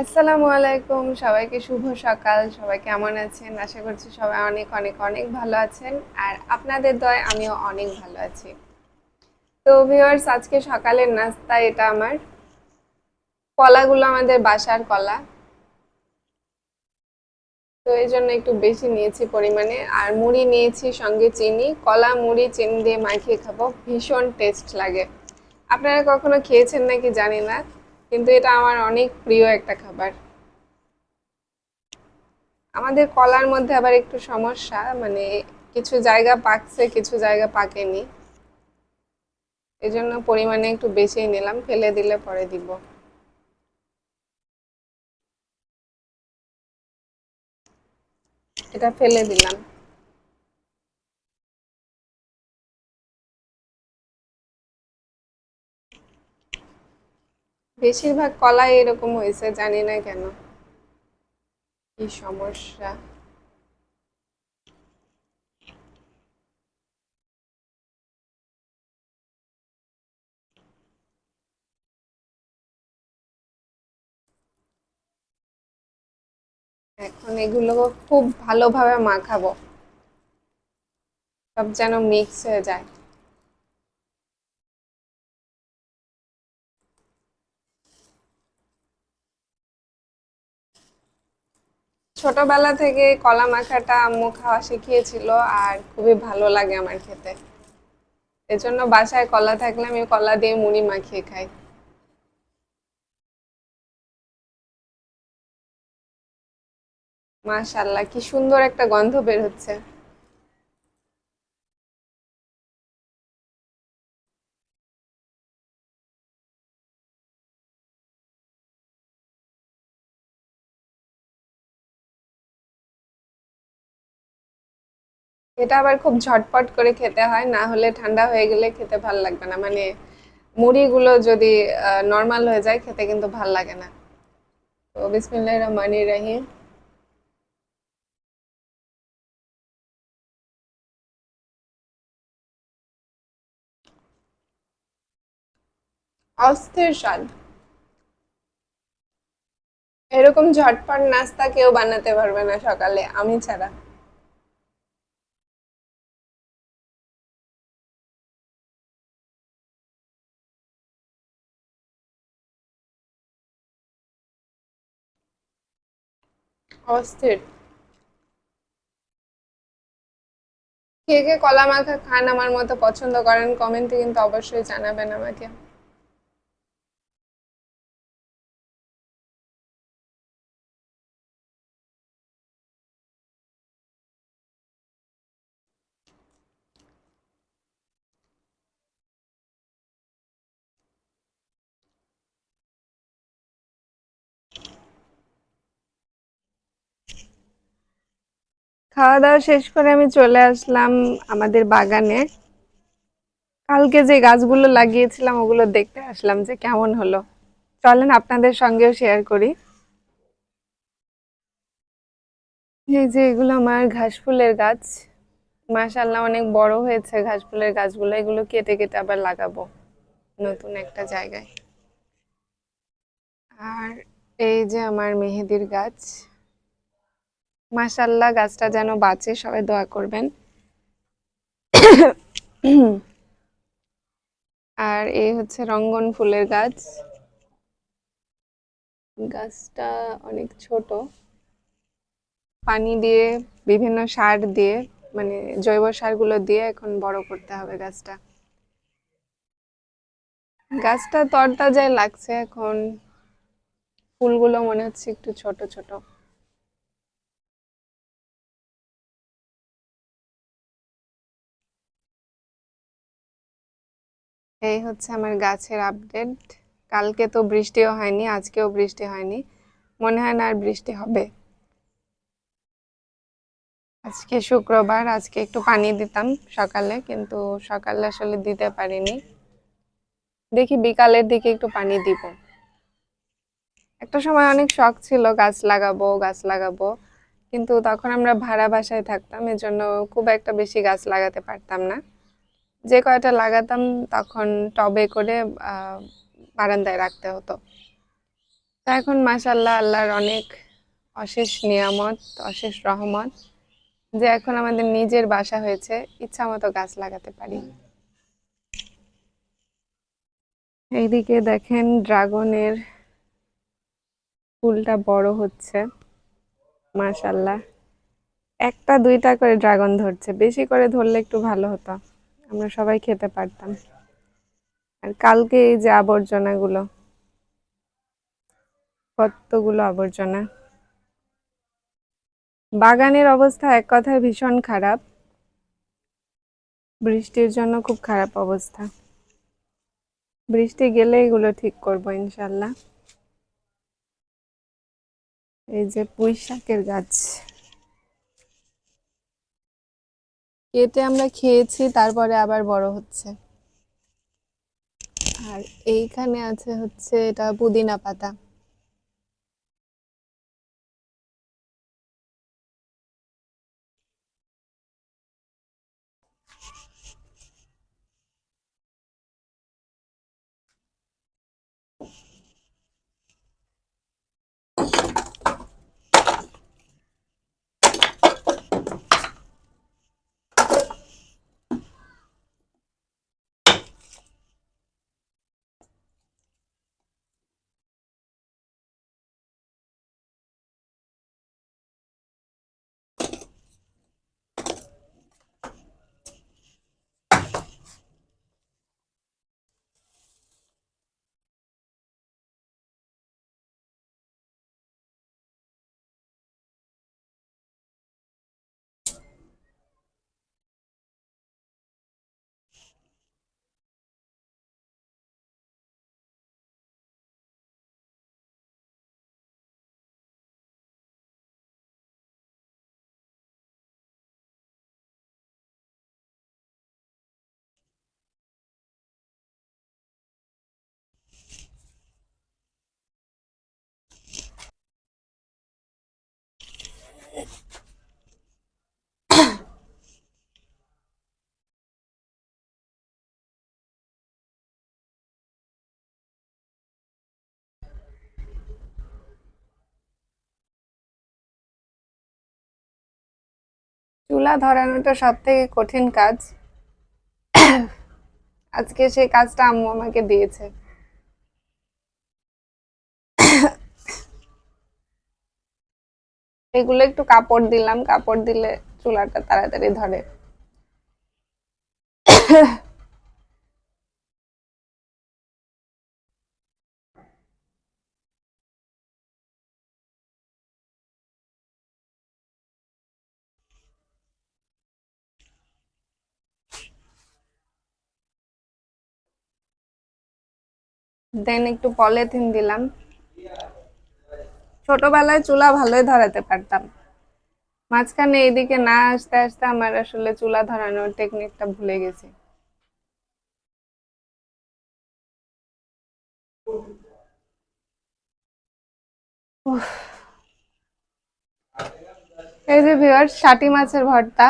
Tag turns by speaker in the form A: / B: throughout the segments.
A: আসসালামু আলাইকুম, সবাইকে শুভ সকাল, সবাই কেমন আছেন? আশা করছি সবাই অনেক অনেক অনেক ভালো আছেন। আর আপনাদের দয়, আমিও অনেক ভালো আছি। তো ভিওয়ার্স আজকে সকালের নাস্তা এটা আমার। কলাগুলো আমাদের বাসার কলা। তো এই জন্য একটু বেশি নিয়েছি পরিমাণে। আর মুড়ি নিয়েছি সঙ্গে চিনি। কলা, মুড়ি, চিনি দিয়ে মাখিয়ে খাব। ভীষণ টেস্ট লাগে। আপনারা কখনো খেয়েছেন নাকি জানি না। কিন্তু এটা আমার অনেক প্রিয় একটা খাবার। আমাদের কলার মধ্যে আবার একটু সমস্যা মানে কিছু জায়গা পাকছে, কিছু জায়গা পাকেনি। এই জন্য পরিমাণে একটু বেশিই নিলাম, ফেলে দিলে পরে দিব। এটা ফেলে দিলাম। বেশিরভাগ কলাই এরকম হয়েছে, জানি না কেন। কি সমস্যা? এখন এগুলো খুব ভালোভাবে মাখাবো। সব যেন মিক্স হয়ে যায়। ছোটবেলা থেকে কলা মাখাটা আম্মু খাওয়া শিখিয়েছিল আর খুবই ভালো লাগে আমার খেতে। এজন্য বাসায় কলা থাকলে আমি কলা দিয়ে মুড়ি মাখিয়ে খাই। মাশাল্লাহ কি সুন্দর একটা গন্ধ বের হচ্ছে। এটা আবার খুব ঝটপট করে খেতে হয়, না হলে ঠান্ডা হয়ে গেলে খেতে ভালো লাগবে না। মানে মুড়িগুলো যদি নর্মাল হয়ে যায়, খেতে কিন্তু ভালো লাগে না। তো বিসমিল্লাহির রহমানির রহিম। অস্থির স্বাদ। এরকম ঝটপট নাস্তা কেউ বানাতে পারবে না সকালে, আমি ছাড়া। অস্থির। কে কে কলা মাখা খান আমার মতো পছন্দ করেন কমেন্টে কিন্তু অবশ্যই জানাবেন আমাকে। খাওয়া দাওয়া শেষ করে আমি চলে আসলাম আমাদের বাগানে। কালকে যে গাছগুলো লাগিয়েছিলাম, ওগুলো দেখতে আসলাম যে কেমন হলো। চলেন আপনাদের সঙ্গেও শেয়ার করি। এই যে এগুলো আমার ঘাস ফুলের গাছ। মাশাল্লাহ অনেক বড় হয়েছে ঘাস ফুলের গাছগুলো। এগুলো কেটে কেটে আবার লাগাবো নতুন একটা জায়গায়। আর এই যে আমার মেহেদির গাছ। মাশাল্লাহ গাছটা যেন বাঁচে, সবাই দোয়া করবেন। আর এই হচ্ছে রঙ্গন ফুলের গাছ। গাছটা অনেক ছোট। পানি দিয়ে, বিভিন্ন সার দিয়ে মানে জৈব সারগুলো দিয়ে এখন বড় করতে হবে গাছটা। গাছটা তরতাজাই লাগছে এখন। ফুলগুলো মনে হচ্ছে একটু ছোট ছোট। এই হচ্ছে আমার গাছের আপডেট কালকে তো বৃষ্টিও হয়নি, আজকেও বৃষ্টি হয়নি। মনে হয় না আর বৃষ্টি হবে। আজকে শুক্রবার, আজকে একটু পানি দিতাম সকালে, কিন্তু সকালে আসলে দিতে পারিনি। দেখি বিকালের দিকে একটু পানি দিব। একটা সময় অনেক শখ ছিল, গাছ লাগাবো গাছ লাগাবো। কিন্তু তখন আমরা ভাড়া বাসায় থাকতাম, এজন্য খুব একটা বেশি গাছ লাগাতে পারতাম না। যে কয়টা লাগাতাম তখন টবে করে বারান্দায় রাখতে হতো। তা এখন মাশাল্লাহ আল্লাহর অনেক অশেষ নিয়ামত, অশেষ রহমত যে এখন আমাদের নিজের বাসা হয়েছে ইচ্ছা মতো গাছ লাগাতে পারি। এইদিকে দেখেন ড্রাগনের ফুলটা বড় হচ্ছে মাশাল্লাহ একটা দুইটা করে ড্রাগন ধরছে, বেশি করে ধরলে একটু ভালো হতো। আমরা সবাই খেতে পারতাম। আর কালকে এই যে আবর্জনাগুলো, কতগুলো আবর্জনা। বাগানের অবস্থা এক কথায় ভীষণ খারাপ। বৃষ্টির জন্য খুব খারাপ অবস্থা। বৃষ্টি গেলে এগুলো ঠিক করব ইনশাল্লাহ। এই যে পুঁই শাকের গাছ। কেটে আমরা খেয়েছি তারপরে আবার বড় হচ্ছে। আর এইখানে আছে হচ্ছে এটা পুদিনা পাতা। চুলা ধরানোটা সব থেকে কঠিন কাজ। আজকে সেই কাজটা আম্মু আমাকে দিয়েছে। এগুলো একটু কাপড় দিলাম, কাপড় দিলে চুলাটা তাড়াতাড়ি ধরে। দেন একটু পলিথিন দিলাম। ছোটবেলায় চুলা ভালোই ধরাতে পারতাম। মাঝখানে এইদিকে না আসতে আসতে আমার আসলে চুলা ধরানোর টেকনিকটা ভুলে গেছি। এই যে ভিউয়ার ষাটি মাছের ভর্তা।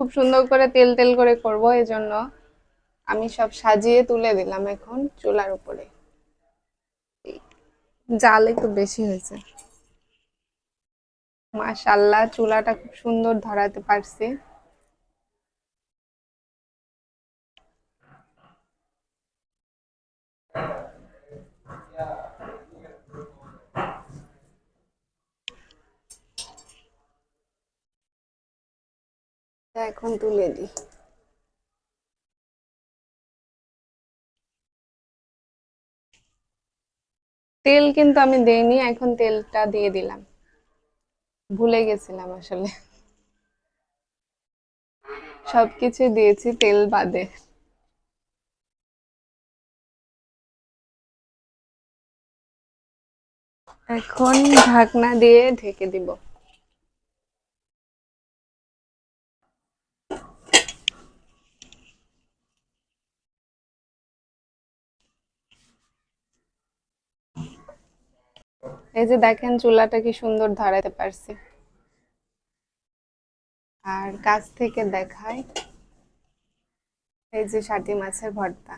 A: খুব সুন্দর করে তেল তেল করে করব এই জন্য আমি সব সাজিয়ে তুলে দিলাম এখন চুলার উপরে। জাল একটু বেশি হয়েছে। মাশাল্লাহ চুলাটা খুব সুন্দর ধরাতে পারছি। এখন তুলে দিই। তেল কিন্তু আমি দেইনি, এখন তেলটা দিয়ে দিলাম। ভুলে গেছিলাম আসলে। সবকিছু দিয়েছি তেল বাদে। এখন ঢাকনা দিয়ে ঢেকে দিব। এই যে দেখেন চুলাটা কি সুন্দর ধরাতে পারছি। আর কাছ থেকে দেখায় এই যে ষাটি মাছের ভর্তা।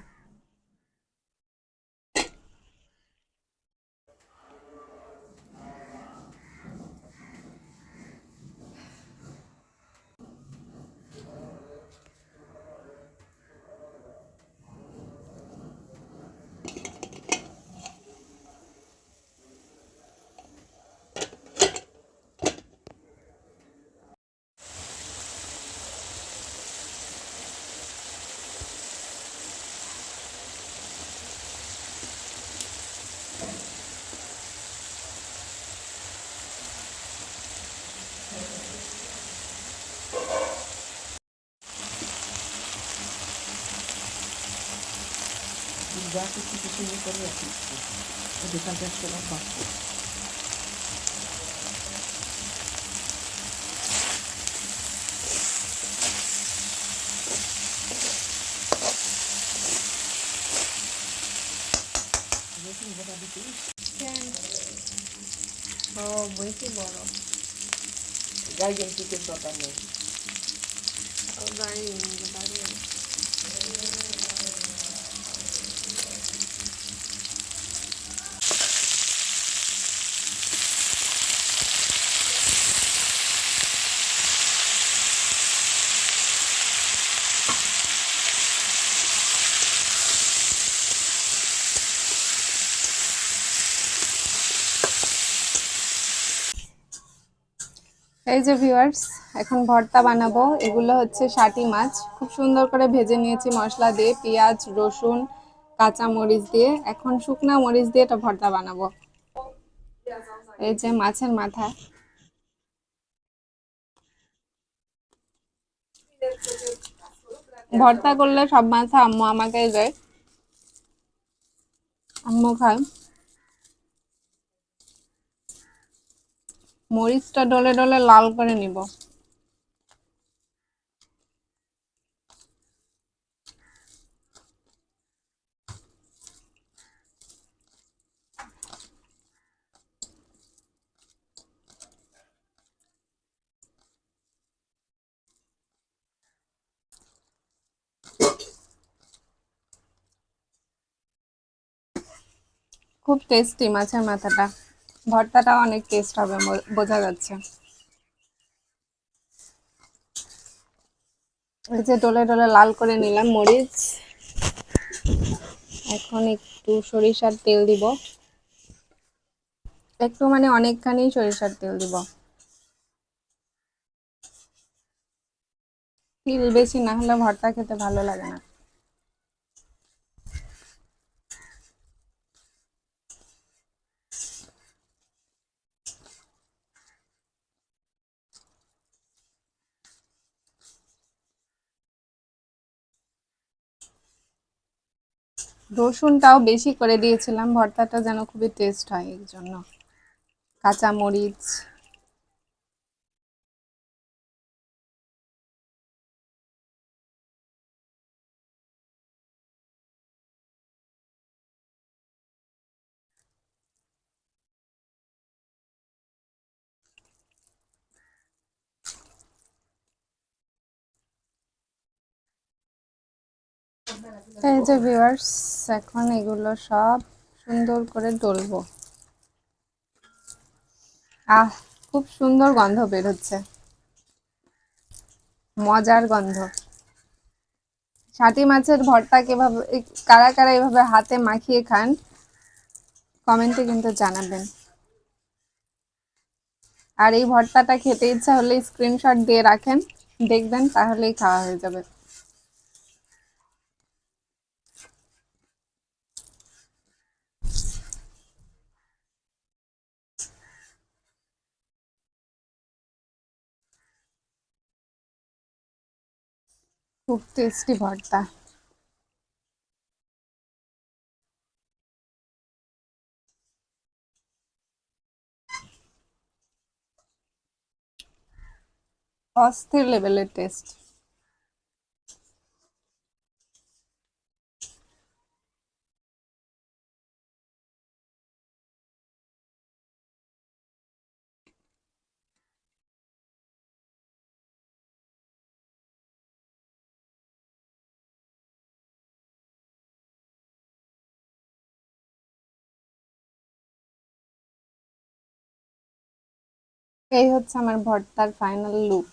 B: কিছু কিছু ইয়ে করে রাখি দোকানটা সবার বাঁচবো
A: ও বেশি বড়
B: গার্জেন টিকের দরকার নেই
A: ও এই যে ভিউয়ার্স এখন ভর্তা বানাবো। এগুলো হচ্ছে শাটি মাছ। খুব সুন্দর করে ভেজে নিয়েছি মশলা দিয়ে, পেঁয়াজ, রসুন, কাঁচা মরিচ দিয়ে। এখন শুকনা মরিচ দিয়ে এটা ভর্তা বানাবো। এই যে মাছের মাথা। ভর্তা করলে সব মাথা আম্মু আমাকে দেয়। আম্মু খায়। মরিচটা ডলে ডলে লাল করে নিব। খুব টেস্টি মাছের মাথাটা। ভর্তাটা অনেক টেস্ট হবে বোঝা যাচ্ছে। এই যে ডলে ডলে লাল করে নিলাম মরিচ। এখন একটু সরিষার তেল দিব। একটু মানে অনেকখানি সরিষার তেল দিব। তেল বেশি না হলে ভর্তা খেতে ভালো লাগে না। রসুনটাও বেশি করে দিয়েছিলাম ভর্তাটা যেন খুবই টেস্ট হয় এর জন্য। কাঁচা মরিচ এই যে ভিউয়ার্স এখন এগুলো সব সুন্দর করে ডলবো আহ, খুব সুন্দর গন্ধ বের হচ্ছে। মজার গন্ধ। শাটি মাছের ভর্তা কীভাবে, কারা কারা এভাবে হাতে মাখিয়ে খান কমেন্টে কিন্তু জানাবেন। আর এই ভর্তাটা খেতে ইচ্ছা হলে স্ক্রিনশট দিয়ে রাখেন, দেখবেন তাহলেই খাওয়া হয়ে যাবে। খুব টেস্টি ভর্তা অস্থির লেভেলের টেস্ট এই হচ্ছে আমার ভর্তার ফাইনাল লুক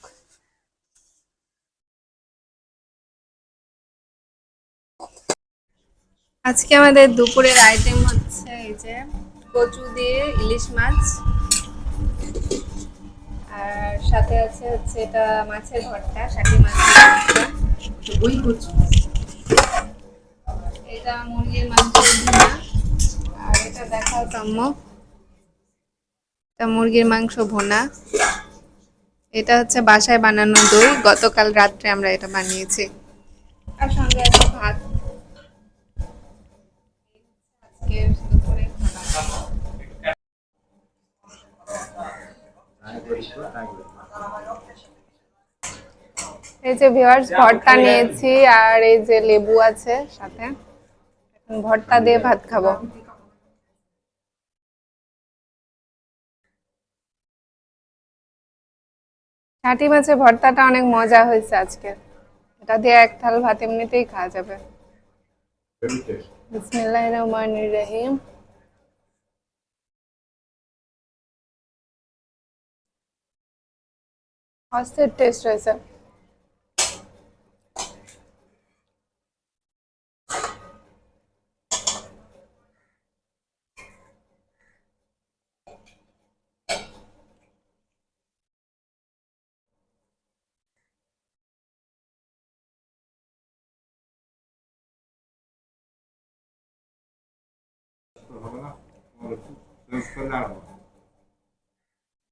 A: আজকে আমাদের দুপুরের আইটেম হচ্ছে এই যে কচু দিয়ে ইলিশ মাছ। আর সাথে আছে হচ্ছে এটা মাছের ভর্তা শাকি মাছের ভর্তা।
B: ওই করছি
A: এটা মুরগির ভুনা আর এটা দেখাও তম্ম একটা মুরগির মাংস ভোনা। এটা হচ্ছে বাসায় বানানো দই। গতকাল রাত্রে আমরা এটা বানিয়েছি। আর সঙ্গে এই যে ভিওয়ার্স ভর্তা নিয়েছি আর এই যে লেবু আছে সাথে। ভর্তা দিয়ে ভাত খাব। ছাটি মাছের ভর্তাটা অনেক মজা হয়েছে আজকে। এটা দিয়ে এক থাল ভাত এমনিতেই খাওয়া যাবে। বিসমিল্লাহ রহমান রহিম। টেস্ট হয়েছে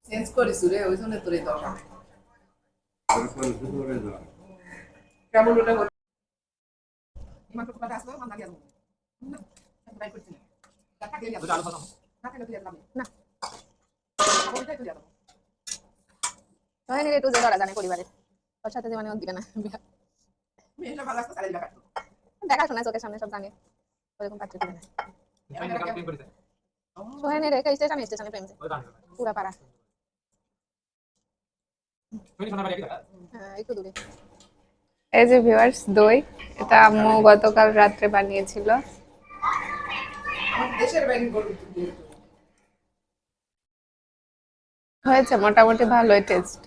B: চেঞ্জ করিস রে ওই জন্য তোর এই কেমন ওটা? মান। না, না। না। না না।
C: পরিবারের ওর সাথে মানে দিবে না
B: দেখা করতো।
C: দেখাশোনা চোখের সামনে সব জানে ওরকম পাত্র দিবে না রেখে স্টেশনে স্টেশনে প্রেম পুরা পাড়া হ্যাঁ
A: এই যে ভিউয়ার্স দই এটা আম্মু গতকাল রাত্রে বানিয়েছিল। হয়েছে মোটামুটি ভালোই টেস্ট